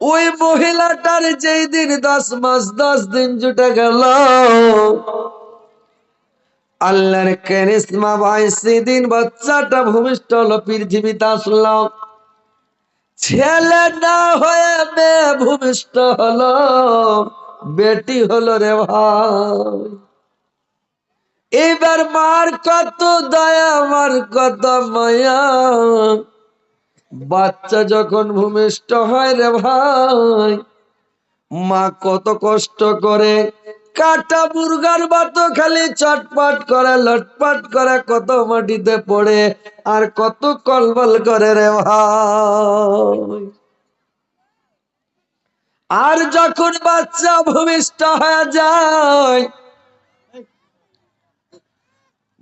ওই মহিলাটার যেই দিন দশ মাস, দশ দিন জুটে গেল। আল্লাহর কেরিসমা ভাই সেদিন বাচ্চাটা ভূমিষ্ঠ হলো, পৃথিবীতে আসলো। ছেলে না হয়ে মেয়ে ভূমিষ্ঠ হলো, বেটি হলো রে ভাই। এবার মার কত দয়া, মার কত মায়া। বাচ্চা যখন ভূমিষ্ঠ হয় রে ভাই, মা কত কষ্ট করে কাটা মুরগার মতো খালি চটপট করে, লটপট করে কত মাটিতে পড়ে আর কত কলবল করে রে ভাই। আর যখন বাচ্চা ভূমিষ্ঠ হয়ে যায়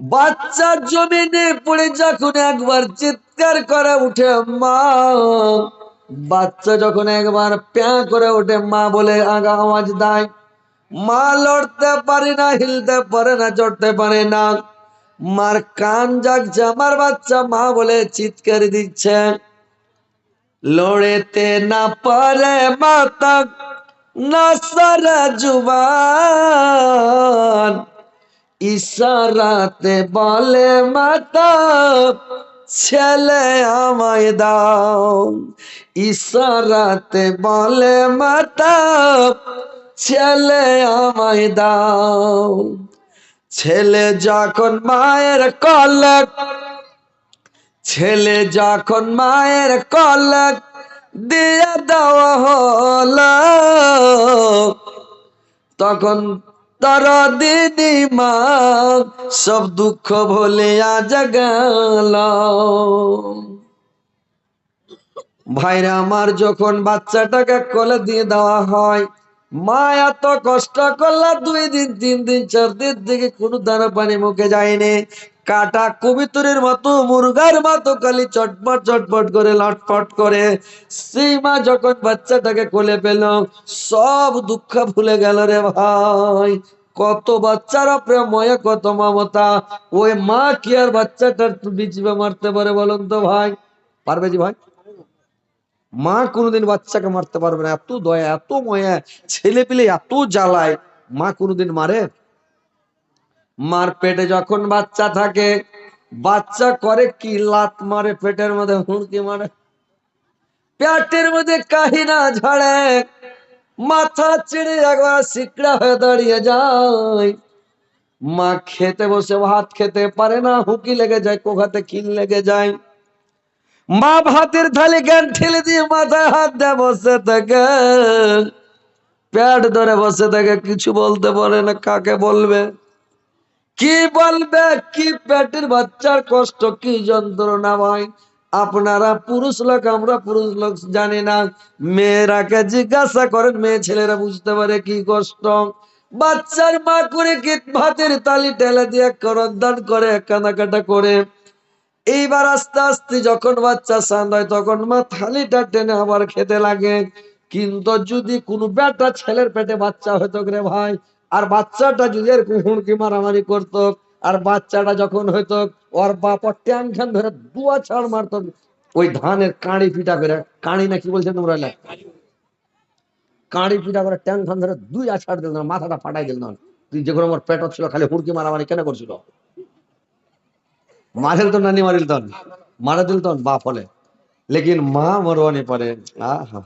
বাচ্চা জমিনে পড়ে যখন একবার চিৎকার করে উঠে মা, বাচ্চা যখন একবার প্যা করে ওঠে, মা বলে, আগা, আওয়াজ দেয় মা লড়তে পারে না, হিলতে পারে না, চড়তে পারে না। মার কান জাগছে, আমার বাচ্চা মা বলে, চিৎকার দিচ্ছে। লড়েতে না পারে মাতা, না সারা জুবান। ইশারাতে বলে, মাতা, ছেলে আমায় দাও। ইশারাতে বলে, মাতা, ছেলে আমায় দাও। ছেলে যখন মায়ের কলক, ছেলে যখন মায়ের কলক দিয়ে দেওয়া হলো, তখন তার দিদি মা, সব দুঃখ ভোলে জাগাল ভাইরা আমার যখন বাচ্চাটাকে কোলে দিয়ে দেওয়া হয়, মা এত কষ্ট করলা দুই দিন, তিন দিন, চার দিন থেকে কোনো দানা পানি মুখে যায়নি। কাটা কবিতরের মতো, মুরগার মতো খালি চটপট চটপট করে, লটপট করে। সেই মা যখন বাচ্চাটাকে কোলে পেল, সব দুঃখ ভুলে গেল রে ভাই। কত বাচ্চার প্রেময় কত মমতা। ওই মা কি আর বাচ্চাটার বিচিবে মারতে পারে বলুন তো ভাই? পারবে জি ভাই? মা কোনোদিন বাচ্চাকে মারতে পারবে না। এত দয়া, এত ময়া ছেলে পেলে এত জ্বালায়। মা কোনোদিন মারে? মার পেটে যখন বাচ্চা থাকে, বাচ্চা করে কি লাত মারে, পেটের মধ্যে হুড়কি মারে? পেটের মধ্যে কাহিনা ঝাড়ে, মাথা চিড়ে একবার শিকড়া হয়ে দাঁড়িয়ে যায়। মা খেতে বসে ভাত খেতে পারে না, হুকি লেগে যায় কোখাতে কিল লেগে যায়। মা ভাতের থালি জ্ঞান ঠেলে দিয়ে মাথায় হাত দিয়ে, বসে থাকে। পেট ধরে বসে থাকে, কিছু বলতে পারে না, কাকে বলবে? কি বলবে? কি পেটের বাচ্চার কষ্ট? কি যন্ত্রণা ভাই? আপনারা পুরুষ লোক, আমরা পুরুষ লোক জানি না। মেয়েরাকে জিজ্ঞাসা করেন, মেয়ে ছেলেরা বুঝতে পারে কি কষ্ট? বাচ্চার মা করে কি ভাতের তালি টেলে দিয়ে করদান করে, কানাকাটা করে। এইবার আস্তে আস্তে যখন বাচ্চা সান হয়, তখন মা থালিটা টেনে আবার খেতে লাগে। কিন্তু যদি কোনো বেটা ছেলের পেটে বাচ্চা হতো রে ভাই আর বাচ্চাটা যদি এরকম হুড়কি মারামারি করতো, আর বাচ্চাটা যখন হইতো, ওর বাপা ট্যাং খান ধরে দুয়া ছাড় মারতো, ওই ধানের কাঁড়ি পিটা করে, কাঁড়ি না কি বলছে তোমরা? কাঁড়ি পিটা করে ট্যাং খান ধরে দুই আছাড় দিল না, মাথাটা ফাটাই দিল না। তুই যেগুলো আমার পেট ছিল খালি হুড়কি মারামারি কেন করছিল? মারিল তো নানি মারিল তন মারা দিল তন বাপ হলে। লেকিন মা মরवाने পারে, আহা,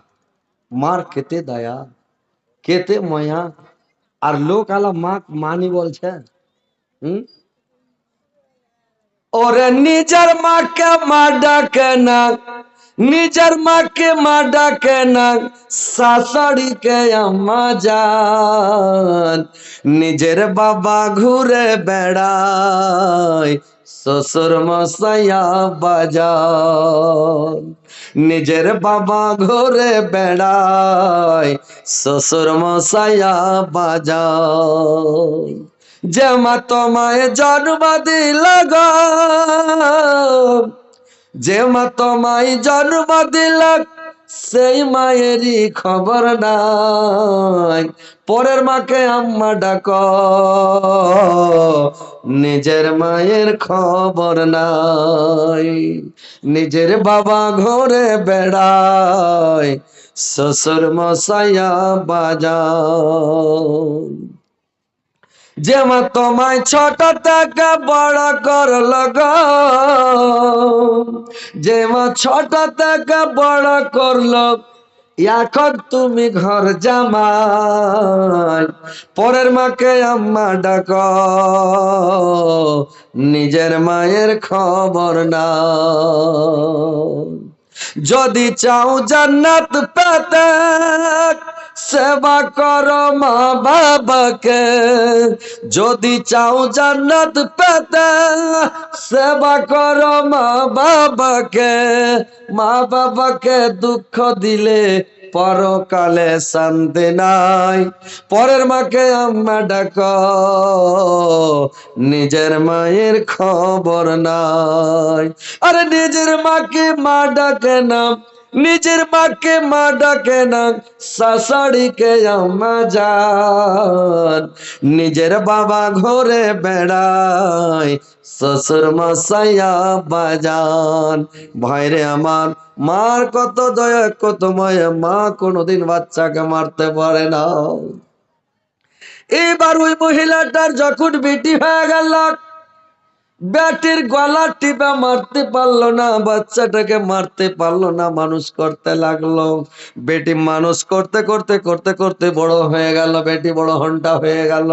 মার খেতে দয়া খেতে মায়া আর লোক আলা মা মানি বলছে হুম? ওরে নিজের মাকে মা ডাকে না। নিজের মাকে মা ডাকে না শাশুড়িকে আম্মা যান নিজের বাবা ঘুরে বেড়ায়, শ্বশুর মশাইয়া বাজান। নিজের বাবা ঘুরে বেড়ায়, শ্বশুর মশাইয়া বাজান। যে মা তোমায় জন্ম দিল গো যে মা তোমায় জন্ম দিল সেই মায়েরই খবর নাই। পরের মাকে আম্মা ডাক, নিজের মায়ের খবর নাই। নিজের বাবা ঘরে বেড়ায়, শ্বশুর মশাইয়া বাজান যে মা তোমায় ছোট থেকে বড় করল গো যে মা ছোট থেকে বড় করল, এখন তুমি ঘর জামাই পরের মাকে আম্মা ডাক, নিজের মায়ের খবর না যদি চাও জান্নাত পেতে সেবা করো মা বাবাকে। যদি চাও জান্নাত পেতে, সেবা করো মা বাবাকে। মা বাবাকে দুঃখ দিলে পরকালে শান্তি নাই। পরের মাকে আম্মা ডাক, নিজের মায়ের খবর নাই। আরে নিজের মাকে মা ডাকে না। নিজের মাকে মা ডাকে না, শাশুড়িকে আম্মা যান। নিজের বাবা ঘরে বেড়ায়, শ্বশুর মশাইয়া বাজান। ভাইরে আমার, মার কত দয়া, কত মায়া, মা কোনোদিন বাচ্চাকে মারতে পারে না। এবার ওই মহিলাটার যখন বেটি হয়ে গেল ব্যাটির গলা টিপা মারতে পারল না, বাচ্চাটাকে মারতে পারল না, মানুষ করতে লাগল। বেটি মানুষ করতে করতে করতে করতে বড় হয়ে গেল, বেটি বড় হন্টা হয়ে গেল।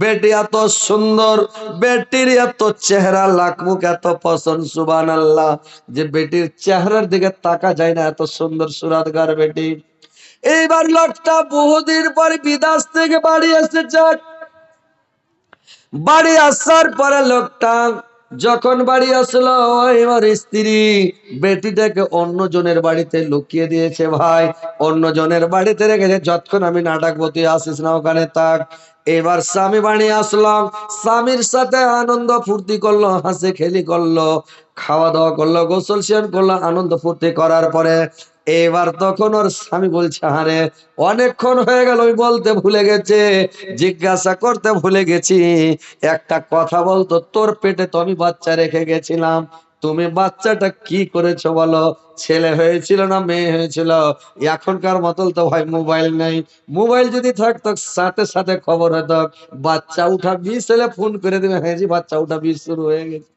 বেটি এত সুন্দর, বেটির এত চেহারা লাখমুখ এত পছন্দ সুবান আল্লাহ যে বেটির চেহারার দিকে তাকা যায় না, এত সুন্দর সুরাতগার বেটি। এইবার লোকটা বহুদিন পর বিদাস থেকে বাড়ি এসেছে। বাড়ি আসার পরে লোকটা যখন বাড়ি আসলো, এবার স্ত্রী বেটিটাকে অন্য জনের বাড়িতে লুকিয়ে দিয়েছে, ভাই অন্য জনের বাড়িতে রেখেছে যতক্ষণ আমি নাটক তুই আসিস না ওখানে তাক এবার স্বামী বাড়ি আসলাম স্বামীর সাথে আনন্দ ফুর্তি করল, হাসি খেলি করল, খাওয়া দাওয়া করল, গোসল স্নান করল, আনন্দ ফুর্তি করার পরে এবার তখন ওর স্বামী বলছে, আরে, অনেকক্ষণ হয়ে গেল ওই বলতে ভুলে গেছে, জিজ্ঞাসা করতে ভুলে গেছি। একটা কথা বলতো, তোর পেটে তো আমি বাচ্চা রেখে গেছিলাম, তুমি বাচ্চাটা কি করেছ বলো? ছেলে হয়েছিল না মেয়ে হয়েছিল? এখনকার মতন তো ভাই মোবাইল নেই। মোবাইল যদি থাকতো, সাথে সাথে খবর হতো, বাচ্চা উঠা বিষ ফোন করে দিবে হ্যাঁ জি, বাচ্চা উঠা বিষ শুরু হয়ে গেছে।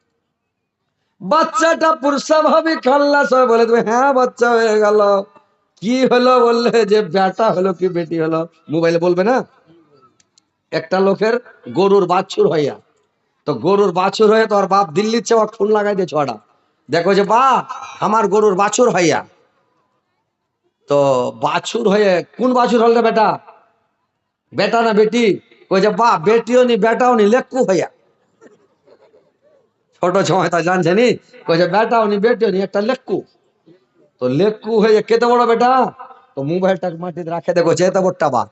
বাচ্চাটা পুরসাভাবে খাল্লাস হয়ে বলে দেবে হ্যাঁ বাচ্চা হয়ে গেল। কি হলো বললে, যে বেটা হলো কি বেটি হলো? মোবাইলে বলবে না? একটা লোকের গরুর বাছুর হইয়া। তো গরুর বাছুর হয়ে তো আর বাপ দিল্লির চেয়ে ফোন লাগাই দিয়ে ছড়া দেখো যে বা আমার গরুর বাছুর হইয়া। তো বাছুর হয়ে, কোন বাছুর হল রে বেটা? বেটা না বেটি? ওই যে বা বেটিও নি, বেটাও নি লেক্কু হইয়া। ছোট সময় তা জানছে নি কইছে বেটাও নি বেটিও নি একটা লেক্কু তো লেক্কু হয়ে কেতে বড় বেটা তো মোবাইলটা মাটিতে রাখে দেখো যে এত বড়টা বা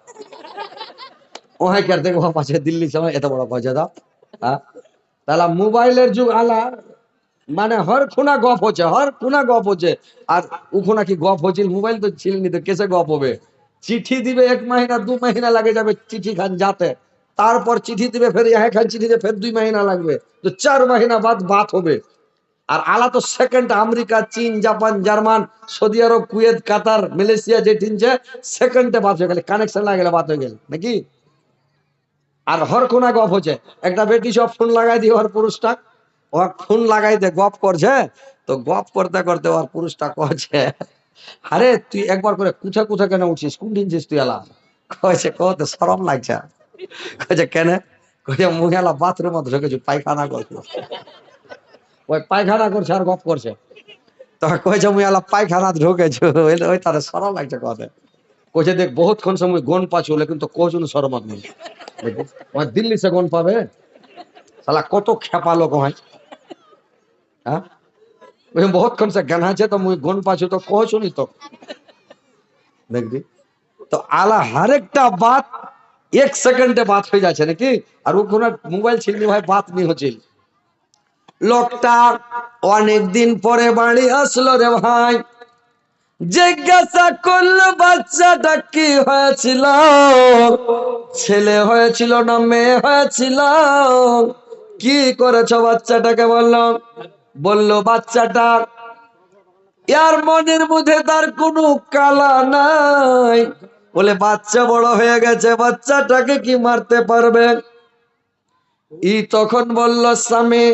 ওহাই কার দেখো পাশে দিল্লি সময় এত বড় কয়েছে দাও হ্যাঁ তাহলে মোবাইলের যুগ আলা মানে হর খুনা গপ হচ্ছে হর খুনা গপ হচ্ছে আর উখুনা কি গপ হচ্ছিল মোবাইল তো ছিল নি তো কেসে গপ হবে চিঠি দিবে এক মাহিনা দু মাহিনা লাগে যাবে চিঠি খান যাতে তারপর চিঠি দিবে, ফের এক খান চিঠি দিবে ফের দুই মাহিনা লাগবে। তো চার মাহিনা বাদ বাত হবে। আর আলা তো সেকেন্ড আমেরিকা, চীন, Japan, German, Saudi Arab, Kuwait, Qatar, Malaysia যে টিনছে সেকেন্ডে বাত হয়ে গেলে কানেকশন না গেলে বাত হয়ে গেল, নাকি? আর হর কোনা গপ হচ্ছে। একটা বেটি সব ফোন লাগাই দিয়ে ওর পুরুষটা। ওর ফোন লাগাই দিয়ে গপ করছে। তো গপ করতে করতে ওর পুরুষটা কছে, আরে, তুই একবার করে কুথা কুথা কেন উঠছিস? কোন দিনছিস তুই এলা? কয়েছে কতে সরম লাগছে। কয়েছে কেন? কয়েছে ঢুকেছি, পায়খানা করছে। ওই পায়খানা করছে আর গপ করছে। কয়েছে মুই এলা পায়খানা ওই সরম লাগছে কথা কইছে, দেখ সময় গন পাচ্ছি কিন্তু কোচুন দিল্লি সে গন পাবে? সালা কত খেপা লোক হয়। হ্যাঁ? বহুতক্ষণ সে জ্ঞান আছে, তো মুই গন পাচ্ছি, তো কোচুনি তো। দেখবি? তো আলা হরেকটা বাত এক সেকেন্ডে বাত হয়ে যাচ্ছে নাকি? আর ওখানে মোবাইল ছিলনি ভাই বাত নি হচ্ছিল লোকটা অনেক দিন পরে বাড়ি আসলো রে ভাই। জিজ্ঞাসা করল, বাচ্চাটা কি হয়েছিল? ছেলে হয়েছিল না মেয়ে হয়েছিল? কি করেছ বাচ্চাটাকে বলল? বলল, বাচ্চাটা ইয়ার মনের মধ্যে তার কোনো কালা নাই। বলে, বাচ্চা বড় হয়ে গেছে, বাচ্চাটাকে কি মারতে পারবে? ই তখন বলল, স্বামী,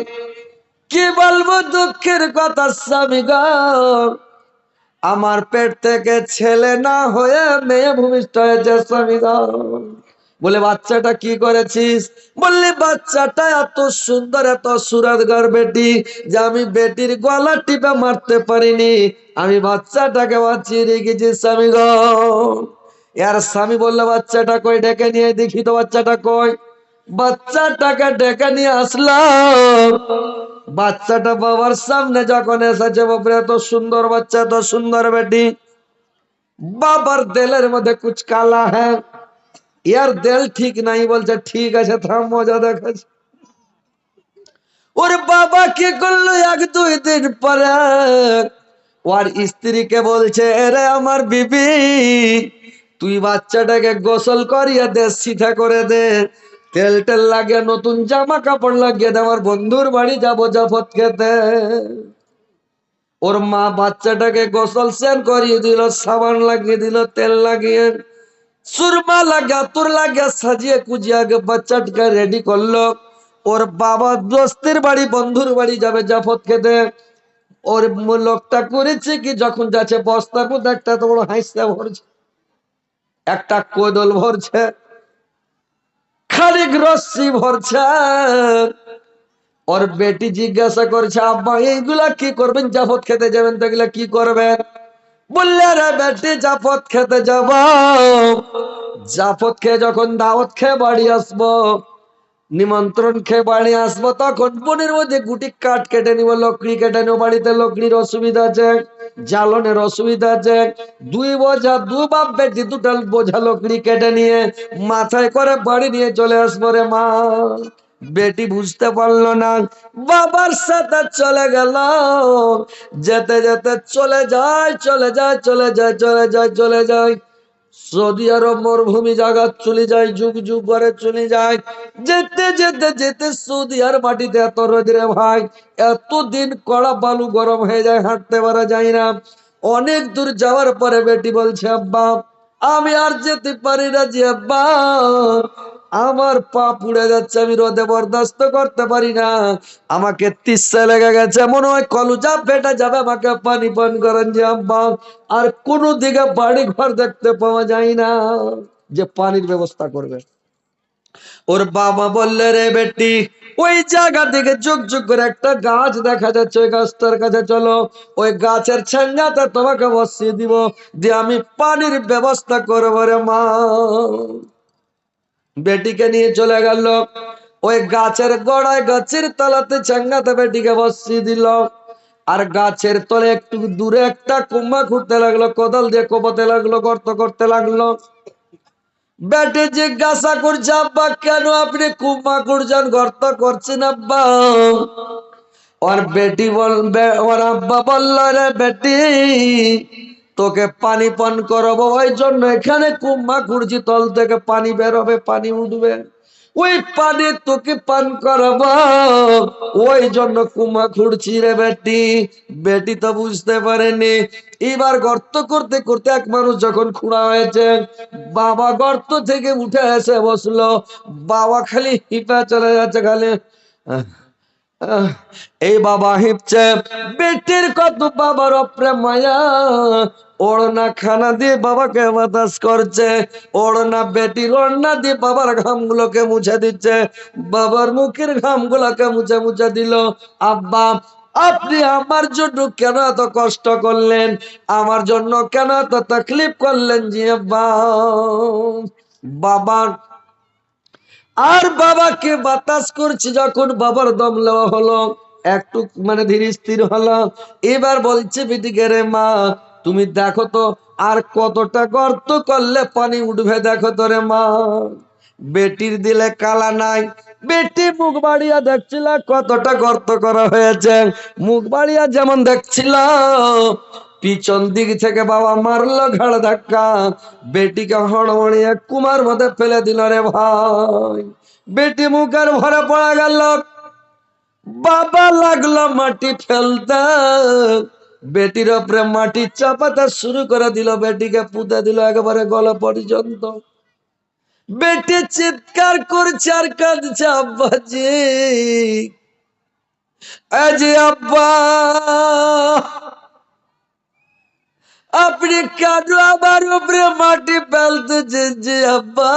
কি বলব দুঃখের কথা স্বামী গো? আমার পেট থেকে ছেলে না হয়ে মেয়ে ভূমিষ্ঠ হয়েছে স্বামী বলে, বাচ্চাটা কি করেছিস? বললি, বাচ্চাটা এত সুন্দর, এত সুরাতগর বেটি যে আমি বেটির গলা টিপে মারতে পারিনি। আমি বাচ্চাটাকে বাঁচিয়ে রেখেছি স্বামী ইয়ার স্বামী বলল, বাচ্চাটা কই? ডেকে নিয়ে দেখি তো বাচ্চাটা কই। বাচ্চাটাকে ডেকে নিয়ে আসলাম। বাচ্চাটা বাবার সামনে যখন এসেছে, বাপরে, এত সুন্দর বাচ্চা, এত সুন্দর বেটি। বাবার দেলের মধ্যে কুচ কালা হ্যাঁ। ইয়ার দেল ঠিক নাই, বলছে, ঠিক আছে, থাম, মজা দেখাচ্ছে ওর বাবা, কি করল? এক, দুই দিন পরে ওর স্ত্রীকে বলছে, এরে, আমার বিবি তুই বাচ্চাটাকে গোসল করিয়ে দে, সিধা করে দে। তেল টেল লাগিয়ে, নতুন জামা কাপড় লাগিয়ে দে, আমার বন্ধুর বাড়ি যাব জাফত খেতে। ওর মা বাচ্চাটাকে গোসল স্নান করিয়ে দিল, সাবান লাগিয়ে দিল, তেল লাগিয়ে, সুরমা লাগা তোর লাগা সাজিয়ে কুজিয়ে আগে বাচ্চাটাকে রেডি করল। ওর বাবা দোস্তের বাড়ি, বন্ধুর বাড়ি যাবে জাফত খেতে। ওর লোকটা করেছে কি, যখন যাচ্ছে বস্তার মধ্যে একটা তো বড় হাইসা ভরছে। একটা কোদল ভরছে, খানিক রশ্মি ভরছে। ওর বেটি জিজ্ঞাসা করছে, আব্বা, এইগুলা কি করবেন? জাফত খেতে যাবেন তো এগুলা কি করবেন? বললে রে বেটি, জাফত খেতে যাব। জাফত খেয়ে যখন দাওয়াত খেয়ে বাড়ি আসব নিমন্ত্রণ খেয়ে বাড়ি আসব তখন বোনের মধ্যে গুটি কাঠ কেটে নিব, লকড়ি কেটে নিব, বাড়িতে লকড়ির অসুবিধা আছে, জ্বালনের অসুবিধা আছে। দুই বোঝা, দু বাপ বেটি, দুটা বোঝা লকড়ি কেটে নিয়ে মাথায় করে বাড়ি নিয়ে চলে আসব রে মা। বেটি বুঝতে পারল না, বাবার সাথে চলে গেল। যেতে যেতে চলে যায় চলে যায় চলে যায় চলে যায় চলে যায়। সৌদি আরব মরুভূমি জায়গা চলে যায়, যুগ যুগ করে চলে যায়, যেতে যেতে যেতে সৌদি আর মাটিতে এত রোদরে ভাই, এতদিন কড়া বালু গরম হয়ে যায়, হাঁটতে পারা যায় না। অনেক দূর যাওয়ার পরে বেটি বলছে, আব্বা, আমি আর যেতে পারি না যে আব্বা আমার পা পুড়ে যাচ্ছে, আমি রোদে বরদাস্ত করতে পারি না। আমাকে তিসা লেগে গেছে, মনে হয় কলুজা ফেটে যাবে, আমাকে পানি পান করেন যে আব্বা। আর কোনো দিকে বাড়ি ঘর দেখতে পাওয়া যায় না, যে পানির ব্যবস্থা করবে। ওর বাবা বললে, রে বেটি, ওই জায়গা থেকে যুগ যুগ করে একটা গাছ দেখা যাচ্ছে, ওই গাছটার কাছে চলো। ওই গাছের ছাঙ্গাতে তোমাকে বসিয়ে দিব, দিয়ে আমি পানির ব্যবস্থা করব রে মা। বেটিকে নিয়ে চলে গেল। ওই গাছের গোড়ায় গাছের তলাতে ছাঙ্গাতে বেটিকে বসিয়ে দিল। আর গাছের তলে একটু দূরে একটা কুম্ভা খুঁড়তে লাগল, কোদাল দিয়ে কোপাতে লাগল, গর্ত করতে লাগল। বেটে জিজ্ঞাসা করছে, আব্বা, কেন আপনি কুম্ভা খুঁড়ছেন গর্ত করছেন আব্বা? ওর বেটি বলবে ওর আব্বা বলল রে বেটি তোকে পানি পান করাবো ওই জন্য এখানে কুম্ভা খুঁড়ছি তল থেকে পানি বেরোবে, পানি উঠবে। ওই পানি তোকে পান করাবো ওই জন্য কুমা খুঁড়ছি রে বেটি বেটি তো বুঝতে পারেনি। এবার গর্ত করতে করতে এক মানুষ যখন খুঁড়া হয়েছে, বাবা গর্ত থেকে উঠে এসে বসল। বাবা খালি হিপা চলে যাচ্ছে, খালি এই বাবা হিপছে বেটির কত বাবার অপ্রে মায়া। ওড়না খানা দিয়ে বাবাকে বাতাস করছে, ওড়না বেটির ওড়না দিয়ে বাবার ঘামগুলোকে মুছে দিচ্ছে, বাবার মুখের ঘামগুলোকে মুছে মুছে দিল। আব্বা, আপনি আমার জন্য কেন এত কষ্ট করলেন? আমার জন্য কেন এত তকলিফ করলেন জি আব্বা? বাবার আর বাবাকে বাতাস করছে যখন বাবার দম নেওয়া হলো একটু মানে ধীরে স্থির হলো। এবার বলছে, বেটিকে রে মা, তুমি দেখো তো, আর কতটা গর্ত করলে পানি উঠবে দেখো তো রে মা। বেটির দিলে কালা নাই, বেটি মুখ বাড়িয়া দেখছিল কতটা গর্ত করা হয়েছে। মুখ বাড়িয়া যেমন দেখছিল পিছন দিক থেকে বাবা মারলো ঘাড় ধাক্কা। বেটিকে হড়মড়িয়ে কুমার মধ্যে ফেলে দিল রে ভাই। বেটি মুখের ভরে পড়া গেল। বাবা লাগল মাটি ফেলতে। বেটির ওপরে মাটি চাপাতে শুরু করে দিল। বেটিকে পুঁতে দিল একেবারে গলা পর্যন্ত। বেটি চিৎকার করছে আর কাঁদছে আব্বাজি আজি আব্বা। আপনি কেন আমার উপরে মাটি ফেলতেছেন যে আব্বা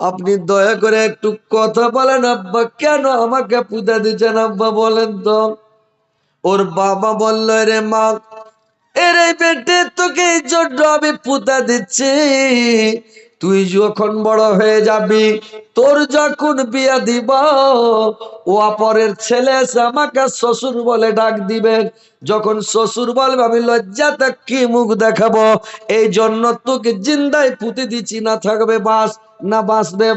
আপনি দয়া করে একটু কথা বলেন আব্বা কেন আমাকে পূজা দিচ্ছেন আব্বা বলেন তো ওর বাবা বলল রে মা এরে বেটে তোকে এই জন্য আমি পুতা দিচ্ছি তুই যখন বড় হয়ে যাবি, তোর যখন বিয়া দিব, ও অপরের ছেলে আমাকে শ্বশুর বলে ডাক দিবে। যখন শ্বশুর বলবে, আমি লজ্জাতে কি মুখ দেখাবো? এই জন্য তোকে জিন্দায় পুঁতে দিচ্ছি, না থাকবে বাস, না বাঁচবে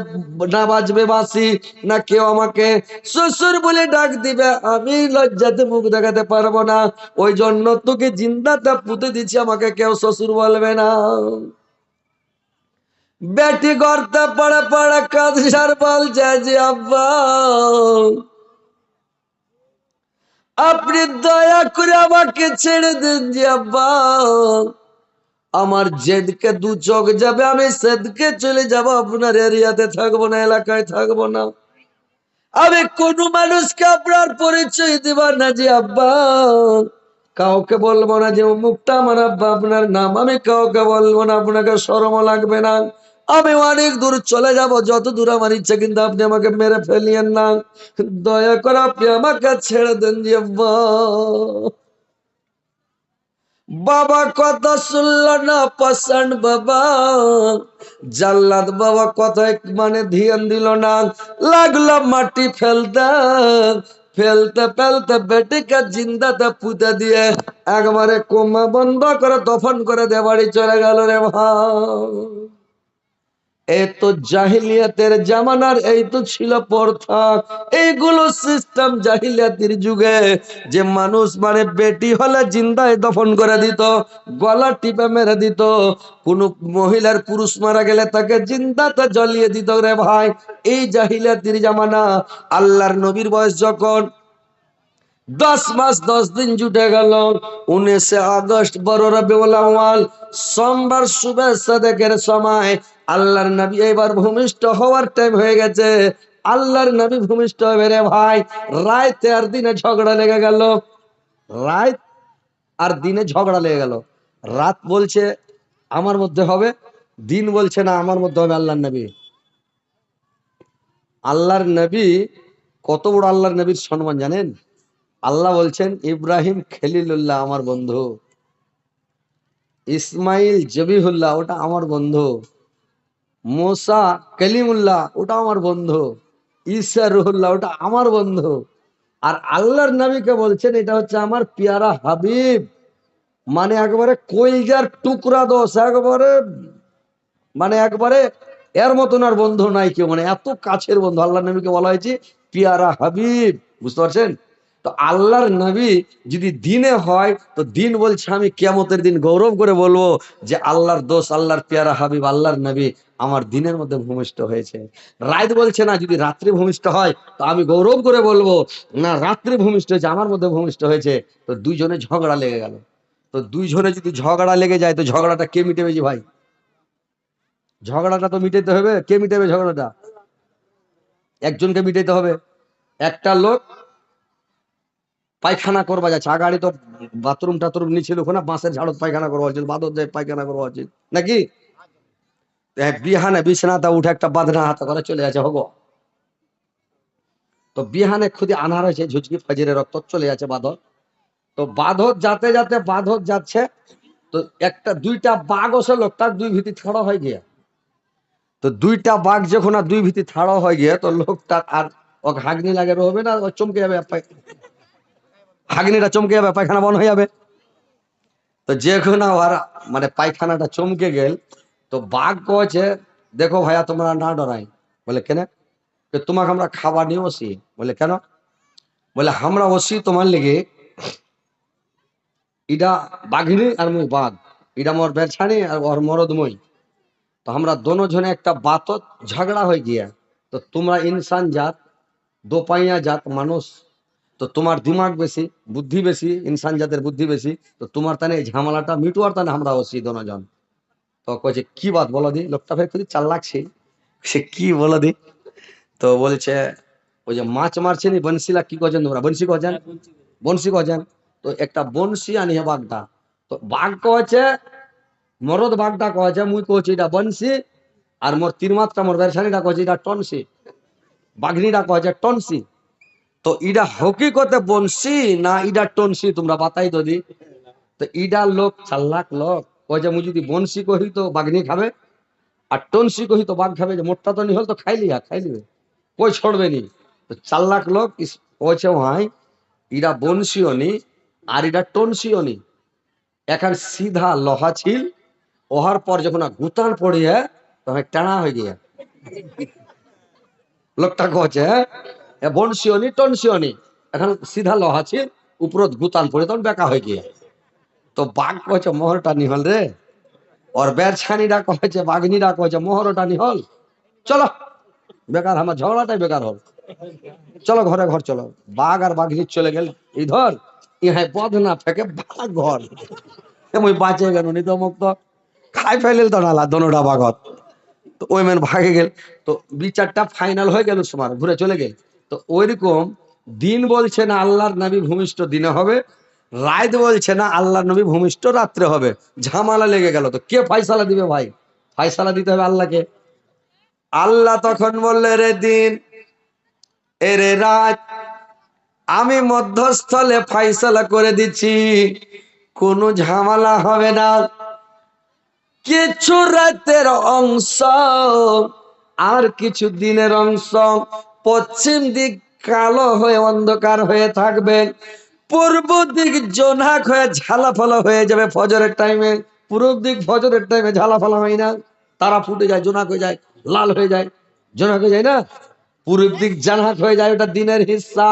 না বাঁচবে বাঁচি না কেউ আমাকে। শ্বশুর বলে ডাক দিবে, আমি লজ্জাতে মুখ দেখাতে পারব না। ওই জন্য তোকে জিন্দাতে পুঁতে দিচ্ছি, আমাকে কেউ শ্বশুর বলবে না। বেটি গর্তে পড়ে পড়ে কাঁদসার বলছে যে আব্বা আপনি দয়া করে আমাকে ছেড়ে দিন যে আব্বা আমার যেদিকে দু চোখ যাবে আমি সেদিকে চলে যাব আপনার এরিয়াতে থাকব না এলাকায় থাকব না আমি কোনো মানুষকে আপনার পরিচয় দিব না যে আব্বা কাউকে বলব না যে মুখটা আমার আব্বা আপনার নাম আমি কাউকে বলব না আপনাকে সরমও লাগবে না আমি অনেক দূর চলে যাব, যত দূর আমার ইচ্ছা, কিন্তু আপনি আমাকে মেরে ফেলিয়েন না। দয়া করে আপনি আমাকে ছেড়ে দেন যে বাবা কথা শুনল না পছন্দ, বাবা। জাল্লাদ বাবা কথা মানে ধ্যান দিল না। লাগল মাটি ফেলতে ফেলতে ফেলতে বেটিকে জিন্দাতে পুঁতে দিয়ে একবারে কোমা বন্ধ করে দফন করে দে বাড়ি চলে গেল রে ভাই। এই তো জাহিলিয়াতের জামানার এই তো ছিল প্রথা। এইগুলো সিস্টেম জাহিলিয়াতের যুগে। যে মানুষ মানে বেটি হলে জিন্দায় দফন করে দিত, গলা টিপে মেরে দিত। কোন মহিলার পুরুষ মারা গেলে তাকে জিন্দাতে জ্বলিয়ে দিত রে ভাই। এই জাহিলিয়াতের জামানা আল্লাহর নবীর বয়স যখন দশ মাস, দশ দিন জুটে গেল। উনিশে আগস্ট, বড় আউয়াল, সোমবার শুভেচ্ছা দেখের সময় আল্লাহর নবী এবার ভূমিষ্ঠ হওয়ার টাইম হয়ে গেছে। আল্লাহর নবী ভূমিষ্ঠ হবে রে ভাই। রাতে আর দিনে ঝগড়া লেগে গেল। রাত আর দিনে ঝগড়া লেগে গেল। রাত বলছে, আমার মধ্যে হবে। দিন বলছে, না, আমার মধ্যে হবে আল্লাহর নবী। আল্লাহর নবী কত বড় আল্লাহর নবীর সম্মান জানেন? আল্লাহ বলছেন, ইব্রাহিম খেলিলুল্লাহ আমার বন্ধু। ইসমাইল জবিহুল্লাহ ওটা আমার বন্ধু। মোসা কলিমুল্লাহ ওটা আমার বন্ধু। ঈসা রুহুল্লাহ ওটা আমার বন্ধু। আর আল্লাহর নবীকে বলছেন, এটা হচ্ছে আমার পিয়ারা হাবিব। মানে একবারে কইজার টুকরা দোষ, একবারে মানে একবারে এর মতন আর বন্ধু নাই কেউ। মানে এত কাছের বন্ধু আল্লাহ নবীকে বলা হয়েছে পিয়ারা হাবিব। বুঝতে পারছেন? তো আল্লাহর নবী যদি দিনে হয়, তো দিন বলছে, আমি কিয়ামতের দিন গৌরব করে বলব যে আল্লাহর দোষ, আল্লাহর পেয়ারা হাবিব, আল্লাহর নবী আমার দিনের মধ্যে ভূমিষ্ঠ হয়েছে। রাত বলছে না, যদি রাত্রি ভূমিষ্ঠ হয়, তো আমি গৌরব করে বলব, না, রাত্রি ভূমিষ্ঠ হয়েছে, আমার মধ্যে ভূমিষ্ঠ হয়েছে। তো দুইজনে ঝগড়া লেগে গেল। তো দুইজনে যদি ঝগড়া লেগে যায়, তো ঝগড়াটা কে মিটেবে জি ভাই? ঝগড়াটা তো মিটাইতে হবে। কে মিটাবে ঝগড়াটা? একজনকে মিটাইতে হবে। একটা লোক পায়খানা করবা যাচ্ছে। আগাড়ি তো বাথরুম টাথরুম নিছিল ওখানে, বাঁশের ঝাড়ত পায়খানা করবা উচিত বাদর দেয় পায়খানা করবা উচিত নাকি? বিহানে বিছানাতে উঠে একটা বাঁধনা হাতে করে চলে যাচ্ছে, হগো। তো বিহানে খুদি আনার হয়েছে, ঝুঁচকি ফাজিরে রক্ত চলে যাচ্ছে বাঁধর তো বাঁধর যাতে যাতে বাঁধর যাচ্ছে, তো একটা দুইটা বাঘ ওসে লোকটার দুই ভিত্তি ছাড়া হয়ে গিয়ে। তো দুইটা বাঘ যখন আর দুই ভিত্তি ছাড়া হয়ে গিয়ে, তো লোকটা আর ও হাগনি লাগে, রবে না চমকে যাবে হাগনিটা চমকে যাবে, পায়খানা বন্ধ হয়ে যাবে। তো যে কোনো মানে পায়খানাটা চমকে গেল, তো বাঘ কছে দেখো ভাইয়া, তোমরা না ডরাই। বলে, কেন? "যে তোমাকে আমরা খাবার নিয়ে বসি। বলে, কেন? বলে, আমরা বসি তোমার লেগে ইটা বাঘিনী আর মুই বাঘ। ইটা মোর বেছানি আর ওর মরদ মই। তো আমরা দোনো জনে একটা বাতত ঝগড়া হয়ে গিয়া, তো তোমরা ইনসান জাত, দোপাইয়া জাত মানুষ তো তোমার দিমাগ বেশি বুদ্ধি বেশি ইনসান জাতের বুদ্ধি বেশি তো তোমার তানে এই ঝামেলাটা মিটুয়ার তানে আমরা ওসি দনজন। তো কয়েছে কি বাত বলো দি? লোকটা ভাই খুবই চাল লাগছে সে কি বলো দি? তো বলছে ওই যে মাছ মারছে নি বনশিলা কি করছেন তোমরা? বনশি করছেন বনশি করছেন তো একটা বনশি আনি হে বাঘটা তো বাঘ কয়েছে মরদ বাঘটা কয়েছে মুই কইছি এটা বনশি আর মোর তিন মাত্রা মোর বেরসানিটা কয়েছে এটা টনসি বাঘনিটা কয়েছে টনসি তো ইডা হকিকতে বনশি না ইডা টনসি তোমরা বাতাই তো তো ইডা লোক চাল্লাক লোক। কয়েছে মুই যদি বনশি কহি তো বাঘনি খাবে আর টনসি কহি তো বাঘ খাবে যে, মোটটা তো নি হল তো খাইলি হা খাইলি কই ছড়বে নি? তো চার লাখ লোক কইছে ভাই ইরা বনশিও নি আর ইরা টনসিও নি। এখন সিধা লোহা ছিল। ওহার পর যখন গুতান পড়িয়ে, তখন টানা হয়ে গিয়ে। লোকটা কছে এ বনশিও নি টনসিও নি এখন সিধা লোহা ছিল উপরত গুতান পড়ে তখন বেকা হয়ে গিয়ে। তো বাঘ কছে মোহরটা নিহল রে। ওর বের ছানিটা কয়েছে বাঘনিটা কয়েছে মোহরটা নিহল। চলো, বেকার, আমার ঝগড়াটাই বেকার হল। চলো, ঘরে ঘর চলো। বাঘ আর বাঘনি চলে গেল। ইধর ইহাই পথ না ফেকে বাঘ ঘর। এমন বাঁচে গেল নি তো মুক্ত। খাই ফেলিল তো নালা দনোটা বাঘত। তো ওই মেন ভাগে গেল। তো বিচারটা ফাইনাল হয়ে গেল সময় ঘুরে চলে গেল। তো ওইরকম দিন বলছে না আল্লাহর নবী ভূমিষ্ঠ দিনে হবে, রাত বলছে না আল্লাহর নবী ভূমিষ্ঠ রাত্রে হবে। ঝামালা লেগে গেল তো, কে ফাইসালা দিবে ভাই? ফাইসালা দিতে হবে আল্লাহকে। আল্লাহ তখন বললে রে দিন, এরে রাত, আমি মধ্যস্থলে ফাইসালা করে দিচ্ছি, কোনো ঝামেলা হবে না। কিছু রাতের অংশ আর কিছু দিনের অংশ পশ্চিম দিক কালো হয়ে অন্ধকার হয়ে থাকবে। পূর্ব দিক জোনাক হয়ে ঝালাফালা হয়ে যাবে ফজরের টাইমে পূর্ব দিক ফজরের টাইমে ঝালাফালা হয় না। তারা ফুটে যায়, জোনাক হয়ে যায়, লাল হয়ে যায়। জোনাক হয়ে যায় না? পূর্ব দিক জানাক হয়ে যায়, ওটা দিনের হিস্সা।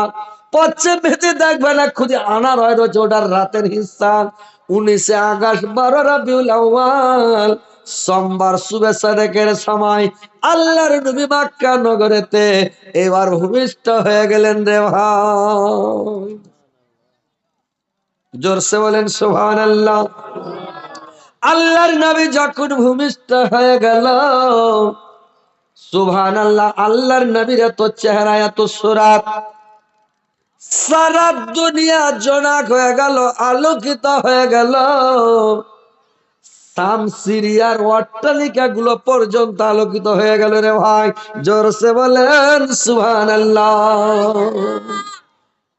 পশ্চিম ভেতরে দেখবে না, খুঁজে আনার হয় রয়েছে ওটার রাতের হিস্সা। উনিশে আগস্ট বারো রবিউল আউয়াল। সোমবার শুভে সাদেকের সময় আল্লাহর নবী মাক্কা নগরেতে এবার ভূমিষ্ঠ হয়ে গেলেন রে ভাই। জোরসে বলেন সুবহান আল্লাহ আল্লাহর নবী যখন ভূমিষ্ঠ হয়ে গেল সুবহান আল্লাহ আল্লাহর নবীর এত চেহারা, এত সুরাত, সারা দুনিয়া জোনাক হয়ে গেল, আলোকিত হয়ে গেল। সাম সিরিয়ার অট্টালিকা গুলো পর্যন্ত আলোকিত হয়ে গেল রে ভাই। জোরসে বলেন সুবহান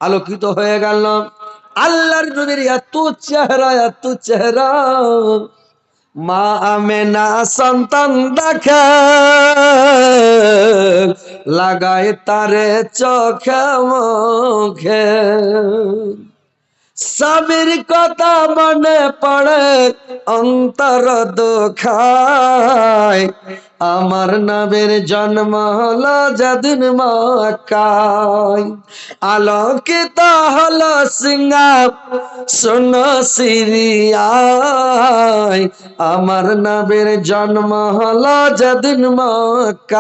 আলোকিত হয়ে গেল। আল্লাহর নবীর এত চেহারা এত চেহারা। মা আমেনা সন্তান দেখে, লাগায় তারে চোখে মুখে। স্বামীর কথা মনে পড়ে, অন্তর দুখায়। আমার নবীর জন্ম হলো যেদিন আলোকিত হলো সিঙ্গা শোনো সিরিয়ায়। আমার নবীর জন্ম হলো যেদিন মক্কায়।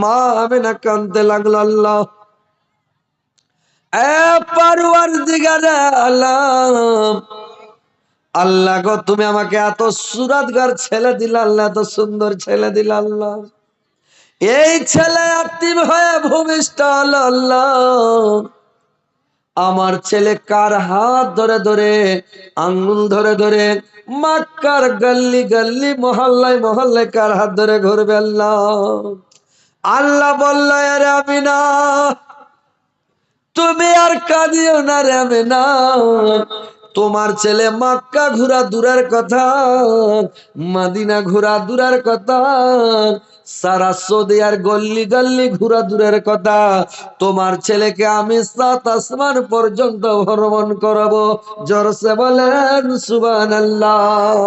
মা আমি না কানতে লাগল, আল্লাহ। দিগারে আল্লাহ গো, তুমি আমাকে এত সুরাতগার ছেলে দিলে, আল্লাহ এত সুন্দর ছেলে দিলে, আল্লাহ। এই ছেলে আত্মীব হয়ে ভূমিষ্ঠ আল্লাহ। আমার ছেলে কার হাত ধরে ধরে, আঙ্গুল ধরে ধরে, মাক্কার গল্লি গল্লি মহল্লায় মহল্লায় কার হাত ধরে ঘুরবে, আল্লাহ। আল্লাহ বলল আমি না তুমি আর কাঁদিও না রে না। তোমার ছেলে মাক্কা ঘোরা দূরের কথা, মাদিনা ঘোরা দূরের কথা, সারা সৌদি আর গল্লি গল্লি ঘোরা দূরের কথা। তোমার ছেলেকে আমি সাত আসমান পর্যন্ত ভ্রমণ করাবো। জোরসে বলেন সুবান আল্লাহ